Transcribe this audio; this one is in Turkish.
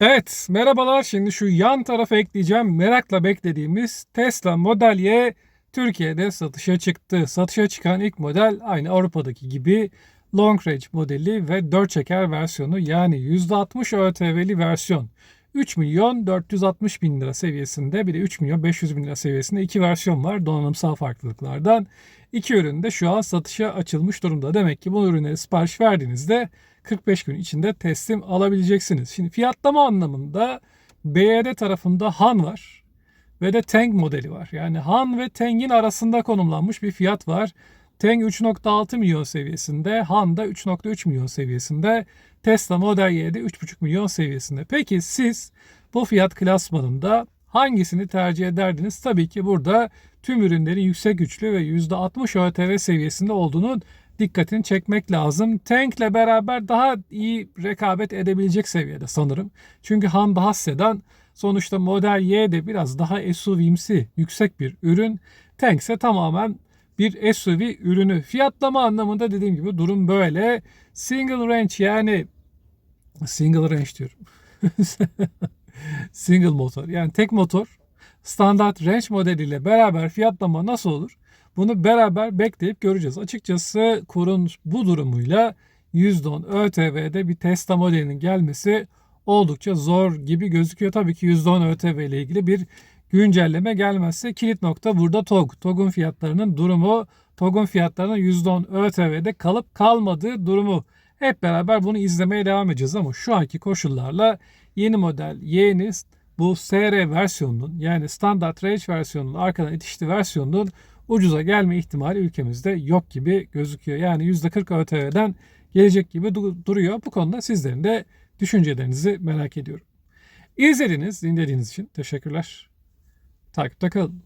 Evet, merhabalar. Şimdi şu yan tarafa ekleyeceğim merakla beklediğimiz Tesla Model Y Türkiye'de satışa çıktı. Satışa çıkan ilk model aynı Avrupa'daki gibi Long Range modeli ve 4 çeker versiyonu yani %60 ÖTV'li versiyon. 3 milyon 460 bin lira seviyesinde bir de 3 milyon 500 bin lira seviyesinde iki versiyon var donanımsal farklılıklardan. İki ürün de şu an satışa açılmış durumda. Demek ki bu ürünleri sipariş verdiğinizde 45 gün içinde teslim alabileceksiniz. Şimdi fiyatlama anlamında BYD tarafında Han var ve de Tang modeli var. Yani Han ve Tang'in arasında konumlanmış bir fiyat var. Tang 3.6 milyon seviyesinde, Han da 3.3 milyon seviyesinde, Tesla Model Y'de 3.5 milyon seviyesinde. Peki siz bu fiyat klasmanında hangisini tercih ederdiniz? Tabii ki burada tüm ürünlerin yüksek güçlü ve %60 ÖTV seviyesinde olduğunu dikkatini çekmek lazım. Tank'le beraber daha iyi rekabet edebilecek seviyede sanırım. Çünkü Han daha sedan. Sonuçta Model Y de biraz daha SUV'imsi yüksek bir ürün. Tank ise tamamen bir SUV ürünü. Fiyatlama anlamında dediğim gibi durum böyle. Single range yani single range diyorum. single motor yani tek motor standart range modeliyle beraber fiyatlama nasıl olur? Bunu beraber bekleyip göreceğiz. Açıkçası kurun bu durumuyla %10 ÖTV'de bir Tesla modelinin gelmesi oldukça zor gibi gözüküyor. Tabii ki %10 ÖTV ile ilgili bir güncelleme gelmezse kilit nokta burada TOG. TOG'un fiyatlarının durumu, TOG'un fiyatlarının %10 ÖTV'de kalıp kalmadığı durumu. Hep beraber bunu izlemeye devam edeceğiz ama şu anki koşullarla yeni model, yeni bu SR versiyonunun yani standart range versiyonunun arkadan itişli versiyonunun ucuza gelme ihtimali ülkemizde yok gibi gözüküyor. Yani %40 ÖTV'den gelecek gibi duruyor. Bu konuda sizlerin de düşüncelerinizi merak ediyorum. İzlediğiniz, dinlediğiniz için teşekkürler. Takipte kalın.